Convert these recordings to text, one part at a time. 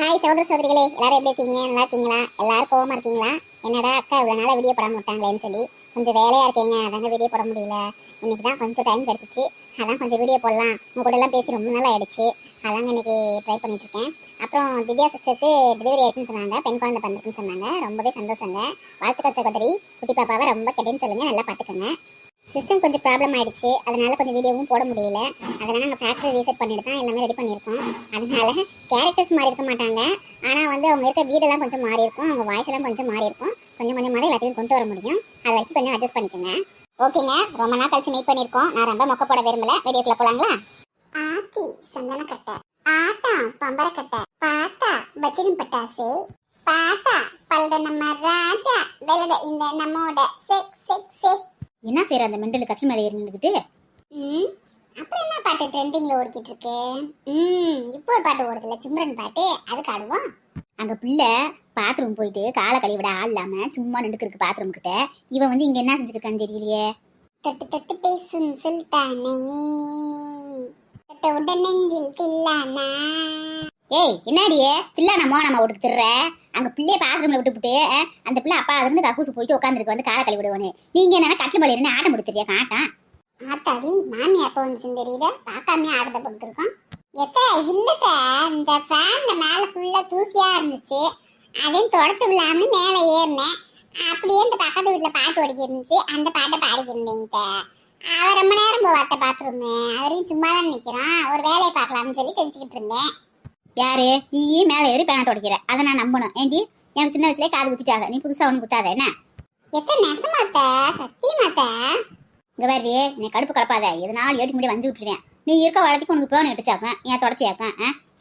Hi சகோதர சகோதரிகளே எல்லாரும் எப்படி இருக்கீங்க? நல்லா இருக்கீங்களா? எல்லாரும் கோவமாக இருக்கீங்களா? என்னடா அக்கா இவ்வளோ நாளாக வீடியோ போட மாட்டாங்களேன்னு சொல்லி கொஞ்சம் வேலையாக இருக்கீங்க. அதாங்க வீடியோ போட முடியல. இன்றைக்கி தான் கொஞ்சம் டைம் கிடச்சிச்சு. அதான் கொஞ்சம் வீடியோ போடலாம். உங்கள் கூட எல்லாம் பேசி ரொம்ப நாள் ஆகிடுச்சு அதாங்க இன்றைக்கி ட்ரை பண்ணிட்டுருக்கேன் அப்புறம் திவ்யா சிஸ்டருக்கு டெலிவரி ஆயிடுச்சுன்னு சொன்னாங்க. பெண் குழந்தை பிறந்திருக்குன்னு சொன்னாங்க. ரொம்பவே சந்தோஷங்க. வாழ்த்துக்கள் சகோதரி. குட்டி பாப்பாவை ரொம்ப கெட்டுன்னு சொல்லுங்கள் நல்லா பார்த்துக்கோங்க சிஸ்டம் கொஞ்சம் ப்ராப்ளம் ஆயிடுச்சு. அதனால கொஞ்சம் வீடியோவும் போட முடியல. அதனால நாங்கள் ஃபேக்ட்ரி ரீசெட் பண்ணிட்டு தான் எல்லாமே ரெடி பண்ணியிருக்கோம். அதனால கேரக்டர்ஸ் மாறி இருக்க மாட்டாங்க. ஆனால் வந்து அவங்க இருக்க வீடெல்லாம் கொஞ்சம் மாறி இருக்கும். அவங்க வாய்ஸ் எல்லாம் கொஞ்சம் மாறி இருக்கும். கொஞ்சம் கொஞ்சமாக எல்லாத்தையும் கொண்டு வர முடியும். அது வரைக்கும் கொஞ்சம் அட்ஜஸ்ட் பண்ணிக்கோங்க. ஓகேங்க ரொம்ப நாள் கழிச்சு மீட் பண்ணியிருக்கோம். நான் ரொம்ப மொக்க போட விரும்பல. வீடியோக்குள்ள போலாங்களா? ஆத்தி சந்தன கட்டை. ஆட்டம் பம்பர பாத்தா பச்சிடும் பட்டாசு. பாத்தா பல்ட நம்ம ராஜா. வெள்ளட இந்த நம்மோட. செக் செக் செக் என்ன செய்யற அந்த மெண்டல் கட்டில் மேலே ஏறி நின்றுக்கிட்டு ம் அப்புறம் என்ன பாட்டு ட்ரெண்டிங்ல ஓடிக்கிட்டு இருக்கு? ம் இப்போ ஒரு பாட்டு ஓடுதுல சிம்ரன் பாட்டு அதுக்கு ஆடுவோம். அங்க பிள்ளை பாத்ரூம் போயிட்டு காலை கழுவிட ஆள் இல்லாம சும்மா நின்றுக்கு பாத்ரூம் கிட்ட. இவன் வந்து இங்க என்ன செஞ்சுருக்கான்னு தெரியலையே. தொட்டு தொட்டு பேசும் சுல்தானே. தொட்ட உடன் நெஞ்சில் தில்லானா? ஏய் என்னடியே பிள்ளை நம்ம நம்ம வீட்டுக்கு திருற அங்க பிள்ளைய பாத்ரூம்ல விட்டுப்புட்டு அந்த பிள்ளை அப்பா அதுல இருந்து கக்கூசு போயிட்டு உட்காந்துருக்கு வந்து காலை கழுவிடுவானு நீங்க என்னன்னா கட்டில் மலையில இருந்து ஆட்டம் கொடுத்துறியா காட்டான் ஆத்தாவி மாமி எப்போ வந்துச்சுன்னு தெரியல. பார்க்காமயே ஆடுத போட்டுருக்கோம் எத்த இல்லத்த இந்த ஃபேன்ல மேல ஃபுல்லா தூசியா இருந்துச்சு. அதையும் தொடச்சு விடலாம்னு மேல ஏறினேன். அப்படியே இந்த பக்கத்து வீட்டுல பாட்டு ஓடிக்கி இருந்துச்சு. அந்த பாட்டை பாடிக்கிருந்தேங்க அவர் ரொம்ப நேரம் போவாத்த பாத்ரூம் அவரையும் சும்மா தான் நிற்கிறான் ஒரு வேலையை பார்க்கலாம்னு சொல்லி தெரிஞ்சுக்கிட்டு இருந்தேன். யாரு? நீ மேலே ஏறி பேனை துடைக்கிற. அதை நான் நம்பணும். ஏண்டி? எனக்கு சின்ன வயசுலயே காது குத்திட்டாங்க. நீ புதுசா ஒன்று குத்தாத என்ன? எத்த நெசமாத்த? சத்தியமாத்த? இங்க வேறு நீ கடுப்பு கலப்பாத. எதனாலும் ஏட்டி முடி வஞ்சு விட்டுருவேன். நீ இருக்க வளர்த்துக்கு உனக்கு பேனை எடுத்துச்சாக்க ஏன் தொடச்சியாக்க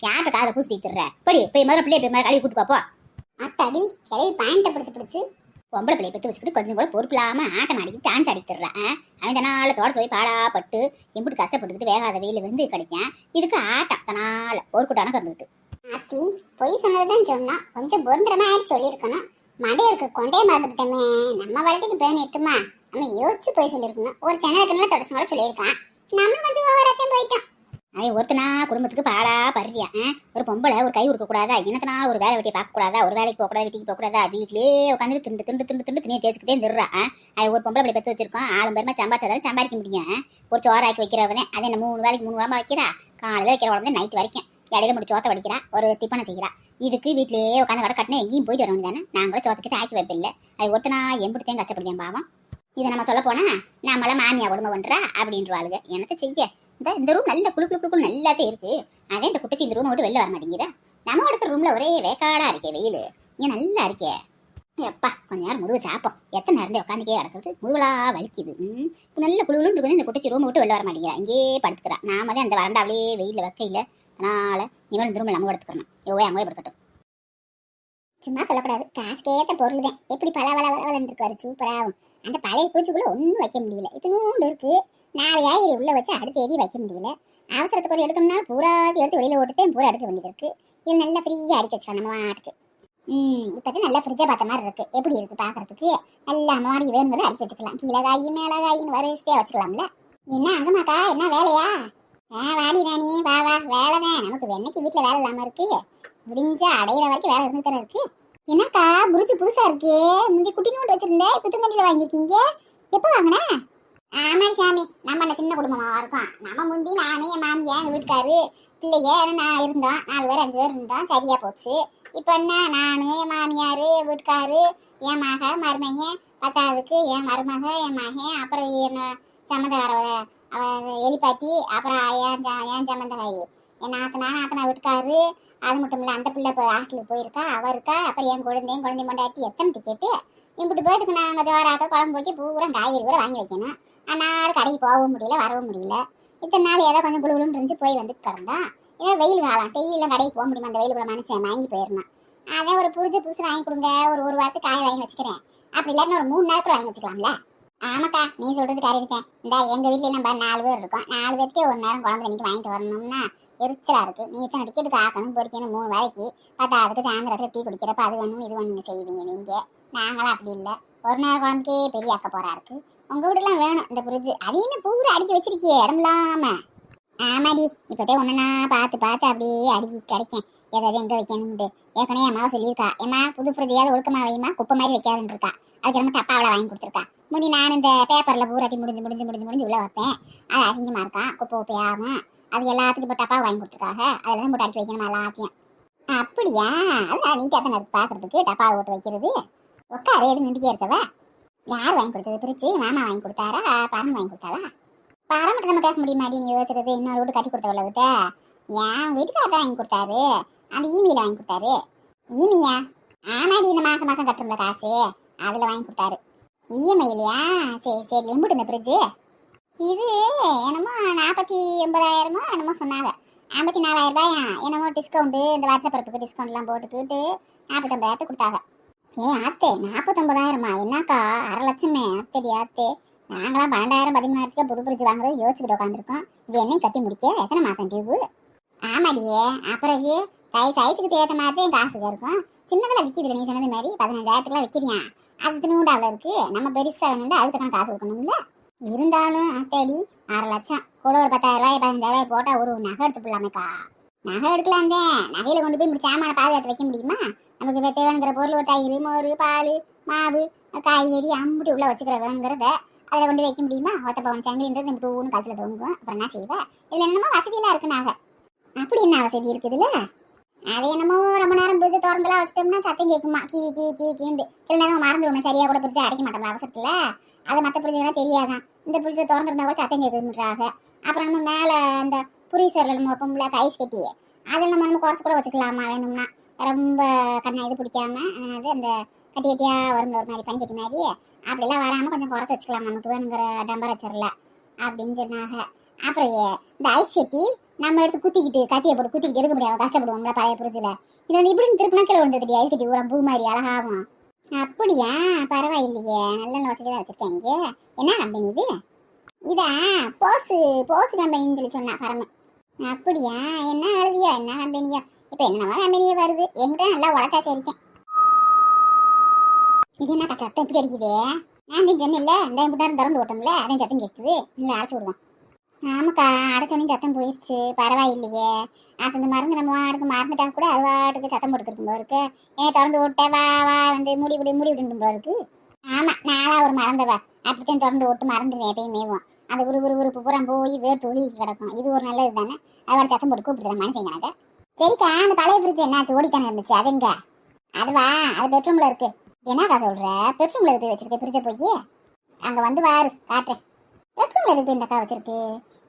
யார்கிட்ட காதை பூசி தீத்துற படி போய் முதல்ல பிள்ளைய போய் முதல்ல கழுவி கூட்டு போ. அத்தாடி கிளவி பாயிண்ட்டை பிடிச்சு பிடிச்சு. பொம்பளை பிள்ளைய பற்றி வச்சுக்கிட்டு கொஞ்சம் கூட பொறுப்பில்லாம ஆட்டம் ஆடிக்கு டான்ஸ் ஆடித்துறான் அவன் தனால தோட்டத்தில் போய் பாடாப்பட்டு எம்பிட்டு கஷ்டப்பட்டுக்கிட்டு வேகாத வெயில் வந்து கிடைக்கும் இதுக்கு ஆட்டம் தனால ஒரு கூட்டான கறந்துக்கிட்டு ஆத்தி பொய் சொன்னதுதான் சொன்னா கொஞ்சம் பொருந்துற மாதிரி சொல்லியிருக்கணும். மண்டையருக்கு கொண்டே மறந்துட்டோமே நம்ம வளர்த்துக்கு பேன் எட்டுமா நம்ம யோசிச்சு போய் சொல்லியிருக்கணும். ஒரு சேனலுக்குனால தொடச்சு கூட சொல்லியிருக்கான் நம்மளும் கொஞ்சம் ஓவராத்தையும் போயிட்டோம். அவன் ஒருத்தனா குடும்பத்துக்கு பாடா படுறியா ஒரு பொம்பளை ஒரு கை கொடுக்க கூடாதா? இனத்தனா ஒரு வேலை வெட்டியை பார்க்க கூடாதா? ஒரு வேலைக்கு போக கூடாது வீட்டுக்கு போக கூடாதா உட்காந்து திண்டு திண்டு திண்டு திண்டு துணியை தேய்ச்சிக்கிட்டே திருறா அது ஒரு பொம்பளை அப்படி பத்து வச்சிருக்கோம் ஆளும் பெருமா சம்பாதிச்சாதான் சம்பாதிக்க முடியும் ஒரு சோறாக்கி வைக்கிறவனே அதே என்ன மூணு வேலைக்கு மூணு உடம்பா வைக்கிறா? காலையில் வைக்கிற உடம்பு நைட் வரைக்கும். இடையில முடிச்சு சோத்தை வடிக்கிறா ஒரு திப்பனை செய்கிறா. இதுக்கு வீட்டிலேயே உட்காந்து கடை கட்டினா எங்கேயும் போயிட்டு வரணும் தானே நான் கூட சோத்துக்கு ஆக்கி இல்லை அது ஒருத்தனா எம்பிட்டுத்தையும் கஷ்டப்படுவேன் பாவம். இதை நம்ம சொல்ல போனா நம்மளாம் மாமியா உடம்பு பண்றா அப்படின்றவாளுங்க எனக்கு செய்ய? இந்த இந்த ரூம் நல்ல குளு குளு குழு குளு நல்லாத்தே இருக்கு. அதே இந்த குட்டச்சி இந்த ரூமை விட்டு வெளில வர மாட்டேங்கிறா நம்ம அடுத்த ரூம்ல ஒரே வேக்காடா இருக்கே வெயில். இங்கே நல்லா இருக்கே. எப்பா கொஞ்ச நேரம் முதுகு சாப்போம். எத்தனை நேரம் உட்காந்துக்கே கிடக்குறது முதுகுலா வலிக்குது. ம். நல்ல குழுன்னு இருக்குது இந்த குட்டச்சி ரூமை விட்டு வெளில வர மாட்டேங்கிறா இங்கேயே படுத்துக்கிறா. நாம தான் அந்த வரண்டாவிலே வெயில்ல வைக்கையில அதனால இவன் இந்த ரூமில் நம்ம படுத்துக்கிறோம் எவ்வளோ அங்கே படுக்கட்டும். சும்மா சொல்லக்கூடாது. காசுக்கு கேட்ட பொருள் தான். எப்படி பல வள வள வளன்னு இருக்காரு சூப்பராகும் அந்த பழைய குளிச்சுக்குள்ளே ஒன்றும் வைக்க முடியல. இத்தனோண்டு இருக்குது நாலு காய்கறி உள்ள வச்சு அடுத்த எதி வைக்க முடியல. அவசரத்துக்கு ஒரு எடுக்கணும்னா பூராத்தி எடுத்து வெளியில ஓட்டுத்தேன் பூரா எடுக்க வேண்டியது இருக்கு இது நல்லா ஃப்ரீயா அடிக்க வச்சுக்கலாம் நம்ம வாட்டுக்கு. ம் இப்போதான் நல்லா ஃப்ரிட்ஜை பார்த்த மாதிரி இருக்கு. எப்படி இருக்கு பார்க்குறதுக்கு நல்லா மாடி வேணுங்கிறத அடிக்க வச்சுக்கலாம். கீழே காய் மேலே காயின்னு வரிசையா வச்சுக்கலாம்ல. என்ன அங்கம்மாக்கா என்ன வேலையா? ஆ வாடி ராணி வா வா வேலைதான் நமக்கு வெண்ணைக்கு வீட்டில் வேலை இல்லாமல் இருக்கு. முடிஞ்சா அடையிற வரைக்கும் வேலை இருந்து தானே இருக்கு. என்னக்கா புரிச்சு புதுசா இருக்கு. முந்தைய குட்டி நோட்டு வச்சிருந்தேன். இப்போ தண்டியில் வாங்கியிருக்கீங்க. எப்போ வாங்கினேன் நம்ம என்ன சின்ன குடும்பமா இருக்கோம். நம்ம முந்தி நானே என் மாமியா எங்கள் வீட்டுக்காரு பிள்ளைங்க நான் இருந்தோம். நாலு பேர் அஞ்சு பேர் இருந்தோம். சரியா போச்சு. இப்போ என்ன? நான் என் மாமியார் வீட்டுக்காரு என் மக மருமக பத்தாவதுக்கு என் மருமக என் மகன் அப்புறம் என்ன சம்மந்தக்காரவ அவ எலிப்பாட்டி அப்புறம் ஏன் ஏன் என் சம்மந்தக்காரி என் நாத்தனா நாத்தனா வீட்டுக்காரு. அது மட்டும் இல்லை அந்த பிள்ளை இப்போ ஹாஸ்டலுக்கு போயிருக்கா அவள் இருக்கா அப்புறம் என் குழந்தையும் குழந்தை மண்டாட்டி எத்தனை டிக்கெட்டு இப்படி பேருக்கு நாங்கள் ஜோராக்க குழம்பு வச்சு பூரா காய்கறி கூட வாங்கி வைக்கணும். ஆனால் கடைக்கு போகவும் முடியல வரவும் முடியல. இத்தனை நாள் ஏதோ கொஞ்சம் குழுகுலுன்னு இருந்துச்சு போய் வந்து கிடந்தா. ஏன்னா வெயில் காலம் டெய்லியில் கடைக்கு போக முடியுமா? அந்த வெயில் கூட மனுஷன் வாங்கி போயிருந்தான். அதான் ஒரு புரிஞ்ச புதுசு வாங்கி கொடுங்க ஒரு ஒரு வாரத்துக்கு காய் வாங்கி வச்சுக்கிறேன். அப்படி இல்லாட்டினா ஒரு மூணு நாள் கூட வாங்கி வச்சுக்கலாம்ல? ஆமாக்கா நீ சொல்றது கறி இருக்கேன் இந்த எங்க வீட்ல எல்லாம் நாலு பேர் இருக்கோம். நாலு பேருக்கே ஒரு நேரம் குழம்பு தண்ணிக்கு வாங்கிட்டு வரணும்னா எரிச்சலா இருக்கு. நீ இத்தனை டிக்கெட்டுக்கு காக்கணும் பொறிக்கணும் மூணு வேலைக்கு பார்த்தா அதுக்கு சாயந்தரத்துல டீ குடிக்கிறப்ப அது வேணும் இது வேணும் செய்வீங்க நீங்க. நாங்களாம் அப்படி இல்லை. ஒரு நேரம் குழம்புக்கே பெரிய அக்க போறா இருக்கு. உங்க வீடுலாம் வேணும் இந்த ஃப்ரிட்ஜ் அதையுமே பூரா அடிக்க வச்சிருக்கியே இடமில்லாம ஆமாடி இப்போதே ஒன்னா பார்த்து பார்த்து அப்படியே அடிக்கி கிடைக்கேன். எதாவது எங்க வைக்கணும்னு ஏற்கனவே என் மாவை சொல்லியிருக்கா. ஏமா புது ஃப்ரிட்ஜையாவது ஒழுக்கமா வைமா குப்பை மாதிரி வைக்காதுன்னு இருக்கா அதுக்கு நம்ம டப்பாவில் வாங்கி கொடுத்துருக்கா. முந்தி நான் இந்த பேப்பர்ல பூராத்தி முடிஞ்சு முடிஞ்சு முடிஞ்சு முடிஞ்சு உள்ள வைப்பேன். அது அசிங்கமா இருக்கான் குப்பை குப்பையாகும்? அது எல்லாத்துக்கும் இப்போ டப்பா வாங்கி கொடுத்துருக்காங்க அதெல்லாம் போட்டு அடிச்சு வைக்கணுமா எல்லாத்தையும். அப்படியா? அது நீட்டாக தான் பார்க்கறதுக்கு டப்பா ஓட்டு வைக்கிறது. உட்காரு எதுவும் நின்றுக்கே இருக்கவா. யார் வாங்கி கொடுத்தது? பிரிச்சு மாமா வாங்கி கொடுத்தாரா? பரம் வாங்கி கொடுத்தாளா? பரம் மட்டும் நம்ம கேட்க முடியுமாடி நீ? யோசிக்கிறது இன்னொரு வீட்டு கட்டி கொடுத்தவள விட்ட. என் வீட்டுக்காரர் வாங்கி கொடுத்தாரு. அந்த ஈமியில வாங்கி கொடுத்தாரு. ஈமியா ஆமாடி இந்த மாசம் மாசம் கட்டுறோம்ல காசு. அதில் வாங்கி கொடுத்தாரு. இஎம்ஐ இல்லையா சரி சரி. எம்பிட்டு இந்த ஃப்ரிட்ஜு இது என்னமோ நாற்பத்தி ஒன்பதாயிரமோ என்னமோ சொன்னாங்க. ஐம்பத்தி நாலாயிரம் ரூபாயா என்னமோ டிஸ்கவுண்ட்டு இந்த வருஷ பிறப்புக்கு டிஸ்கவுண்ட்லாம் போட்டுக்கிட்டு நாற்பத்தொம்பதாயிரத்து கொடுத்தாங்க. ஏ ஆத்தே நாற்பத்தொம்பதாயிரமா என்னக்கா? அரை லட்சமே. ஆத்தடி ஆத்தே. நாங்களாம் பன்னெண்டாயிரம் பதிமூணாயிரத்துக்கு புது பிரிட்ஜ் வாங்குறது யோசிச்சுட்டு உட்காந்துருக்கோம் இது என்னையும் கட்டி முடிக்க? எத்தனை மாசம் டியூபு ஆமாடியே அப்புறகு கை சைஸுக்கு ஏற்ற மாதிரி தான் காசுக்கு இருக்கும். சின்னதில் விற்கிது நீ சொன்னது மாதிரி. பதினஞ்சாயிரத்துக்குலாம் விற்கிறியா அது தினூண்டு அவ்வளோ இருக்கு. நம்ம பெருசாக வேணும்னு அதுக்கான காசு கொடுக்கணும்ல? இருந்தாலும் அத்தடி அரை லட்சம். கூட ஒரு பத்தாயிரம் ரூபாய் பதினஞ்சாயிரம் ரூபாய் போட்டால் ஒரு நகை எடுத்து போடலாமேக்கா. நகை எடுக்கலாம் தான் நகையில கொண்டு போய் சாமான பாதுகாத்து வைக்க முடியுமா? நமக்கு தேவைங்கிற பொருள் ஒரு தயிர் மோர் பால் மாவு காய்கறி அம்புட்டி உள்ள வச்சுக்கிற வேணுங்கிறத அதில் கொண்டு வைக்க முடியுமா? ஒத்த பவன் சங்கிலின்றது இப்படி ஒன்று கழுத்துல தொங்கும் அப்புறம் என்ன செய்வ? இதில் என்னமோ வசதியெல்லாம் இருக்கு நகை. அப்படி என்ன வசதி இருக்குதுல்ல அது என்னமோ ரொம்ப நேரம் பிரிச்சு திறந்துலாம் வச்சிட்டோம்னா சத்தம் கேட்குமா? கீ கீ கீ கீண்டு. சில நேரம் மறந்துடுவோம் சரியாக கூட பிரிச்சு அடைக்க மாட்டோம் அவசரத்தில். அது மற்ற பிரிட்ஜ்லாம் தெரியாதான். இந்த பிரிச்சு திறந்துருந்தா கூட சத்தம் கேட்குதுன்றாங்க அப்புறம் நம்ம மேலே அந்த புரிசரில் நம்ம பொம்பளை ஐஸ் கட்டியே. அதில் நம்ம நம்ம குறைச்சி கூட வச்சுக்கலாமா? வேணும்னா. ரொம்ப கண்ணா இது பிடிக்காம அது அந்த கட்டி கட்டியாக வரும் ஒரு மாதிரி பனி கட்டி மாதிரி அப்படிலாம் வராமல் கொஞ்சம் குறைச்சி வச்சுக்கலாம். நமக்கு வேணுங்கிற டெம்பரேச்சரில் அப்படின்னு சொன்னாங்க. அப்புறம் ஏ- இந்த ஐஸ் கட்டி நம்ம எடுத்து குத்திக்கிட்டு கத்தியை போட்டு குத்திக்கிட்டு எடுக்க முடியாது கஷ்டப்படுவோம்ல பழைய புரிஞ்சில். இது வந்து இப்படி திருப்பினா கீழே விழுந்தது ஐஸ் கட்டி ஊரம் பூ மாதிரி அழகாகும் அப்படியா? பரவாயில்லையே. நல்ல நல்ல வசதி தான் என்ன கம்பெனி இது? இதா? போஸு போஸு கம்பெனின்னு சொல்லி சொன்னா பரம. அப்படியா? என்ன எழுதியா என்ன கம்பெனியா இப்போ என்னவா கம்பெனியே வருது? என்கிட்ட நல்லா உழைச்சாச்சு இருக்கேன் இது என்ன சத்தம் எப்படி அடிக்குதே? நான் தான் சொன்னேன்ல? இந்த இப்படி திறந்து விட்டோம்ல அதான் சத்தம் கேட்குது இல்லை அடைச்சி விடுவான். ஆமாக்கா அடைச்சோடனே சத்தம் போயிடுச்சு. பரவாயில்லையே. நான் அந்த மருந்து நம்ம வாட்டுக்கு மறந்துட்டா கூட அது வாட்டுக்கு சத்தம் போட்டுருக்கும் போல இருக்கு. ஏன் திறந்து விட்ட வா வா வந்து மூடி விடு மூடி விடுன்னு போல இருக்கு. ஆமா நாளா ஒரு மறந்தவா. அப்படித்தான் திறந்து விட்டு மறந்துடுவேன் மேவான் அது ஒரு ஒரு உறுப்பு பூரா போய் வேர் துளி கிடக்கும். இது ஒரு நல்லது தானே? அதோட சத்தம் போட்டு கூப்பிடுதான் மனுஷங்க எனக்கு சரிக்கா அந்த பழைய ஃப்ரிட்ஜ் என்னாச்சு? ஓடித்தானே இருந்துச்சு. அது எங்க? அதுவா? அது பெட்ரூம்ல இருக்கு. என்னக்கா சொல்ற? பெட்ரூம்ல எதுக்கு போய் வச்சிருக்க ஃப்ரிட்ஜை போய்? அங்க வந்து வாரு காட்டுறேன். பெட்ரூம்ல எதுக்கு போய் இந்த அக்கா வச்சிருக்கு?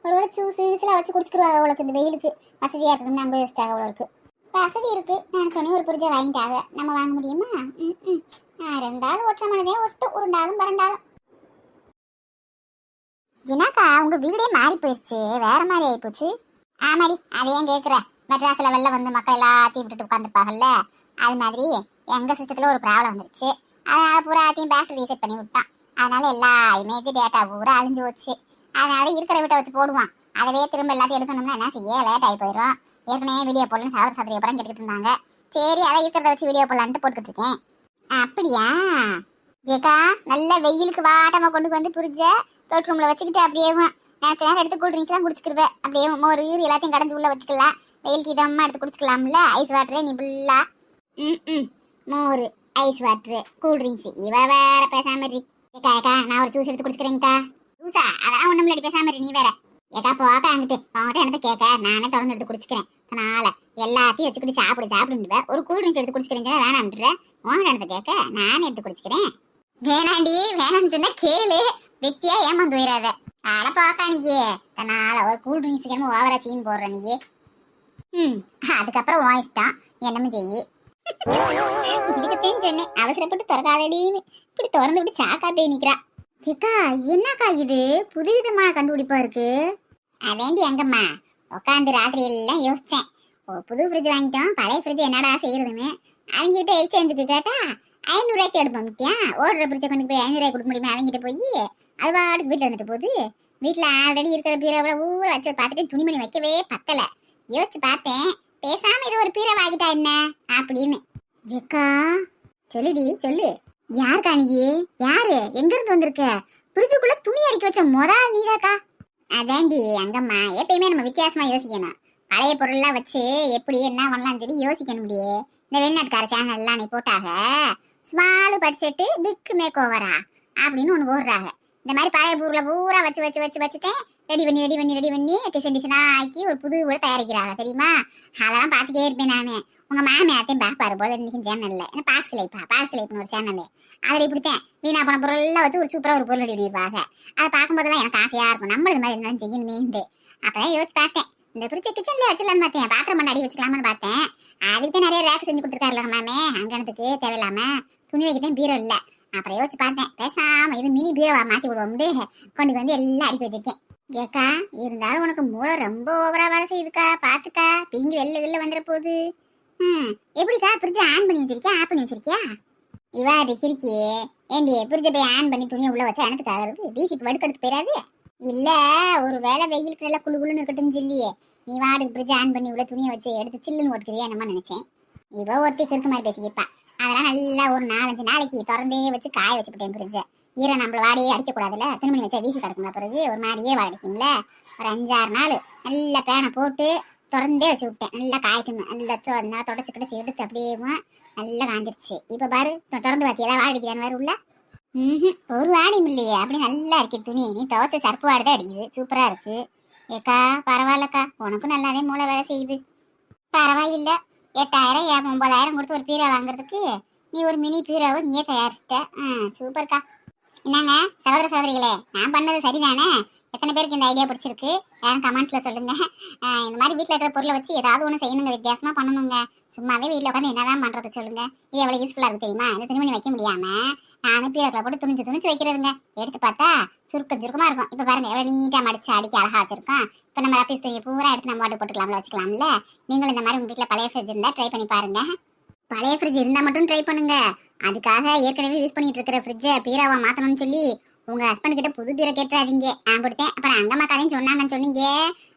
ஒருவேளை ஜூஸ் யூஸ்லாம் வச்சு குடிச்சிருவாங்க அவளுக்கு இந்த வெயிலுக்கு. வசதியா இருக்கணும்னு அங்கே வச்சிட்டாங்க அவ்வளோ இருக்கு வசதி இருக்கு. நான் சொன்னேன் ஒரு ஃப்ரிட்ஜை வாங்கிட்டாங்க. நம்ம வாங்க முடியுமா? ம் ம் ஆ, ரெண்டாலும் ஒற்றை மனதே ஒட்டு. உருண்டாலும் பரண்டாலும் என்னக்கா உங்க வீடே மாறி போயிடுச்சு வேற மாதிரி ஆகி போச்சு ஆமாடி அதை ஏன் கேட்குற மெட்ராஸில் வெளில வந்து மக்கள் எல்லாத்தையும் விட்டுட்டு உட்காந்துருப்பாங்கல்ல அது மாதிரி எங்க சிஸ்டத்தில் ஒரு ப்ராப்ளம் வந்துருச்சு. அதனால பூராத்தையும் பேட்டரி ரீசெட் பண்ணி விட்டான். அதனால எல்லா இமேஜ் டேட்டா பூரா அழிஞ்சு போச்சு. அதனால இருக்கிற வீட்டை வச்சு போடுவான். அதவே திரும்ப எல்லாத்தையும் எடுக்கணும்னா என்ன செய்ய? லேட் ஆகி போயிடும் ஏற்கனவே வீடியோ போடலன்னு சாதர சாதரி அப்புறம் கேட்டுக்கிட்டு இருந்தாங்க. சரி அதை இருக்கிறத வச்சு வீடியோ போடலான்ட்டு போட்டுக்கிட்டு இருக்கேன் அப்படியா? ஏக்கா நல்ல வெயிலுக்கு வாட்டமா கொண்டு வந்து புரிஞ்ச பெட்ரூம்ல வச்சுக்கிட்டு அப்படியே நேரத்து நேரம் எடுத்து கூல் ட்ரிங்க்ஸ் தான் குடிச்சிக்கிருவேன் அப்படியே மோர் கீர் எல்லாத்தையும் கடைஞ்சு உள்ளே வச்சுக்கலாம் வெயிலுக்கு இதமா எடுத்து குடிச்சிக்கலாம்ல. ஐஸ் வாட்டரே நீ ஃபுல்லாக ம் ம். மோர் ஐஸ் வாட்டரு கூல் ட்ரிங்க்ஸ் இவ வேற பேசாம இரு. ஏக்கா ஏக்கா நான் ஒரு ஜூஸ் எடுத்து குடிச்சிக்கிறேங்க்கா ஜூஸா அதான் ஒன்றும் இல்லாடி பேசாம இரு, நீ வேற. ஏக்கா போக்கா அங்கிட்டு. அவங்ககிட்ட எனக்கு கேட்க நானே திறந்து எடுத்து குடிச்சிக்கிறேன். அதனால எல்லாத்தையும் வச்சுக்கிட்டு சாப்பிடு சாப்பிடுவேன் ஒரு கூல் ட்ரிங்க்ஸ் எடுத்து குடிச்சுக்கிறேன் வேணாம்ன்ற உங்ககிட்ட எனக்கு கேட்க நானே எடுத்து குடிச்சிக்கிறேன். வேணாண்டி வேணாம்னு சொன்னா கேளு. வெட்டியா ஏமாந்து போயிடாத அட பாக்கா நீ அதனால ஒரு கூல் ட்ரிங்க்ஸ் என்னமோ ஓவரா சீன் போடுற நீ ம் அதுக்கப்புறம் உன் இஷ்டம். என்னமோ செய்யி. இதுக்குத்தான் சொன்னேன் அவசரப்பட்டு திறக்காதடின்னு. இப்படி திறந்து விட்டு சாக்கா போய் நிக்கிறா. ஏக்கா என்னக்கா இது? புதுவிதமான கண்டுபிடிப்பா இருக்கு. அதேண்டி எங்கம்மா உட்காந்து ராத்திரி எல்லாம் யோசிச்சேன். ஓ புது ஃப்ரிட்ஜ் வாங்கிட்டோம். பழைய ஃப்ரிட்ஜ் என்னடா செய்யறதுன்னு. அவங்ககிட்ட எக்ஸ்சேஞ்சுக்கு கேட்டா ஐநூறுரூவாய்க்கு எடுப்போம் முக்கியா ஓடுற ஃப்ரிட்ஜை கொண்டு போய் ஐநூறுரூவாய் கொடுக்க முடியுமா? அவங்ககிட்ட போய் அது பாட்டுக்கு வீட்டில் வந்துட்டு போகுது. வீட்டில் ஆல்ரெடி இருக்கிற பீரோட ஊற வச்சு பார்த்துட்டு துணிமணி வைக்கவே பத்தலை. யோசிச்சு பார்த்தேன். பேசாம இது ஒரு பீரை வாங்கிட்டா என்ன? அப்படின்னு. ஏக்கா சொல்லுடி சொல்லு. யாருக்கா நீ? யாரு? எங்கேருந்து வந்திருக்க? பிரிட்ஜுக்குள்ள துணி அடிக்க வச்ச முதல் நீதாக்கா. அதான்டி அங்கம்மா எப்பயுமே நம்ம வித்தியாசமா யோசிக்கணும். பழைய பொருள்லாம் வச்சு எப்படி என்ன பண்ணலாம்னு சொல்லி யோசிக்கணும் முடியே. இந்த வெளிநாட்டுக்கார சேனல்லாம் நீ போட்டாக. ஸ்மால் பட்ஜெட்டு பிக் மேக் ஓவரா அப்படின்னு ஒன்று போடுறாங்க இந்த மாதிரி பழைய பொருளை பூரா வச்சு வச்சு வச்சு வச்சுட்டேன் ரெடி பண்ணி ரெடி பண்ணி ரெடி பண்ணி டிசைன் டிசைனாக ஆக்கி ஒரு புது கூட தயாரிக்கிறாங்க தெரியுமா? அதெல்லாம் பார்த்துட்டே இருப்பேன் நான். உங்கள் மாமியாத்தையும் பார்ப்பாரு போது இன்றைக்கும் சேனலில் ஏன்னா பாக்ஸ் லைஃபா பாக்ஸ் லைஃப்னு ஒரு சேனல் அதில் இப்படித்தேன் வீணா போன பொருள்லாம் வச்சு ஒரு சூப்பராக ஒரு பொருள் ரெடி பண்ணியிருப்பாங்க அதை பார்க்கும்போதெல்லாம் எனக்கு ஆசையாக இருக்கும். நம்மளும் இது மாதிரி என்ன செய்யணுமேன்ட்டு அப்பதான் யோசிச்சு பார்த்தேன். இந்த பிரிட்ஜ் கிச்சன்லேயே வச்சிடலாம்னு பார்த்தேன். பாத்திரம் பண்ண அடி வச்சுக்கலாம்னு பார்த்தேன். அதுக்கு தான் நிறைய ரேக் செஞ்சு கொடுத்துருக்காருல மாமே. அங்கனத்துக்கு தேவையில்லாம. துணி வைக்கதான் பீரோ இல்லை அப்புறம் யோசிச்சு பார்த்தேன். பேசாம இது மினி பீரோவா மாத்தி விடுவோம்னு கொண்டு வந்து எல்லாம் அடுக்கி வச்சிருக்கேன். ஏக்கா இருந்தாலும் உனக்கு மூளை ரொம்ப ஓவரா வேலை செய்யுதுக்கா. பாத்துக்கா பிரிஞ்சு வெளில வெளில வந்துட போகுது. ம் எப்படிக்கா பிரிட்ஜை ஆன் பண்ணி வச்சிருக்கியா ஆஃப் பண்ணி வச்சிருக்கியா? இவா கிறுக்கி. ஏண்டி பிரிட்ஜை போய் ஆன் பண்ணி துணியை உள்ள வச்சா எனக்கு தகருக்கு டிசி வடுக்கெடுத்து போயிடாது? இல்ல ஒரு வேளை வெயிலுக்கு நல்லா குளு குளுன்னு இருக்கட்டும்னு சொல்லியே. நீ வாடுக்கு பிரிட்ஜ் ஆன் பண்ணி உள்ள துணியை வச்சு எடுத்து சில்லுன்னு ஓட்டுக்கிறியா என்னமா நினைச்சேன். இவ ஒருத்தி கிறுக்கு மாதிரி பேசிக்கிப்பா. அதெல்லாம் நல்லா ஒரு நாலஞ்சு நாளைக்கு திறந்தே வச்சு காய வச்சுக்கிட்டேன் பிரிட்ஜை ஈரம் நம்மள வாடையே அடிக்கக்கூடாதுல்ல? கூடாதுல துணிமணி வச்சா வீசி கிடக்கும்ல பிறகு? ஒரு மாதிரியே வாடிக்கும்ல ஒரு அஞ்சாறு நாள் நல்லா பேனை போட்டு திறந்தே வச்சு விட்டேன். நல்லா காய்க்கணும் நல்லா சோ அதனால தொடச்சிக்கிட்டு எடுத்து அப்படியே நல்லா காஞ்சிருச்சு. இப்போ பாரு திறந்து பார்த்தி ஏதாவது வாடிக்குதான்னு வேற உள்ள. ம் ஒரு வாடியும் இல்லையே. அப்படி நல்லா இருக்கு துணி. நீ துவைச்ச சர்ப்பு வாடி தான் அடிக்குது. சூப்பராக இருக்குது ஏக்கா பரவாயில்லக்கா. உனக்கும் நல்லாதே மூளை வேலை செய்யுது. பரவாயில்ல. எட்டாயிரம் ஏ ஒன்பதாயிரம் கொடுத்து ஒரு பீரோ வாங்குறதுக்கு நீ ஒரு மினி பீரோவை நீயே தயாரிச்சிட்ட. ம் சூப்பர்க்கா. என்னங்க சகோதர சகோதரிகளே நான் பண்ணது சரிதானே? எத்தனை பேருக்கு இந்த ஐடியா பிடிச்சிருக்கு? யாரும் கமெண்ட்ஸில் சொல்லுங்க. இந்த மாதிரி வீட்டில் இருக்கிற பொருளை வச்சு ஏதாவது ஒன்று செய்யணுங்க வித்தியாசமா பண்ணணுங்க. சும்மாவே வீட்டில் உட்காந்து என்னதான் பண்றது சொல்லுங்க. இது எவ்வளோ யூஸ்ஃபுல்லா இருக்கு தெரியுமா? இந்த துணிமணி வைக்க முடியாம நான் பீரோக்களை போட்டு துணிஞ்சு துணிச்சு வைக்கிறதுங்க. எடுத்து பார்த்தா சுருக்கம் சுருக்கமா இருக்கும். இப்போ பாருங்க எவ்வளோ நீட்டா மடிச்சு அடிக்க அழகா வச்சிருக்கோம். இப்போ நம்ம ரஃபீஸ் துணியை பூரா எடுத்து நம்ம வாட்டர் போட்டுக்கலாம்ல வச்சுக்கலாம்ல. நீங்களும் இந்த மாதிரி உங்கள் வீட்டில் பழைய ஃப்ரிட்ஜ் இருந்தால் ட்ரை பண்ணி பாருங்க. பழைய ஃப்ரிட்ஜ் இருந்தா மட்டும் ட்ரை பண்ணுங்க. அதுக்காக ஏற்கனவே யூஸ் பண்ணிட்டு இருக்கிற ஃப்ரிட்ஜை பீராவா மாற்றணும்னு சொல்லி உங்க ஹஸ்பண்ட் கிட்ட புது பீரை கேட்டுறாதீங்க. நான் கொடுத்தேன். அப்புறம் அங்கம்மா கதையும் சொன்னாங்கன்னு சொன்னீங்க.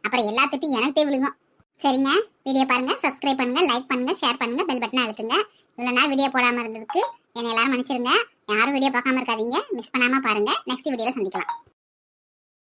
அப்புறம் எல்லாத்துட்டும் எனக்கு விழுகும். சரிங்க? வீடியோ பாருங்க சப்ஸ்கிரைப் பண்ணுங்க லைக் பண்ணுங்க ஷேர் பண்ணுங்க பெல் பட்டனை அழுத்துங்க. இவ்வளோ நாள் வீடியோ போடாம இருந்ததுக்கு என்னை எல்லாரும் மன்னிச்சிருங்க. யாரும் வீடியோ பார்க்காம இருக்காதீங்க. மிஸ் பண்ணாம பாருங்க. நெக்ஸ்ட் வீடியோல சந்திக்கலாம்.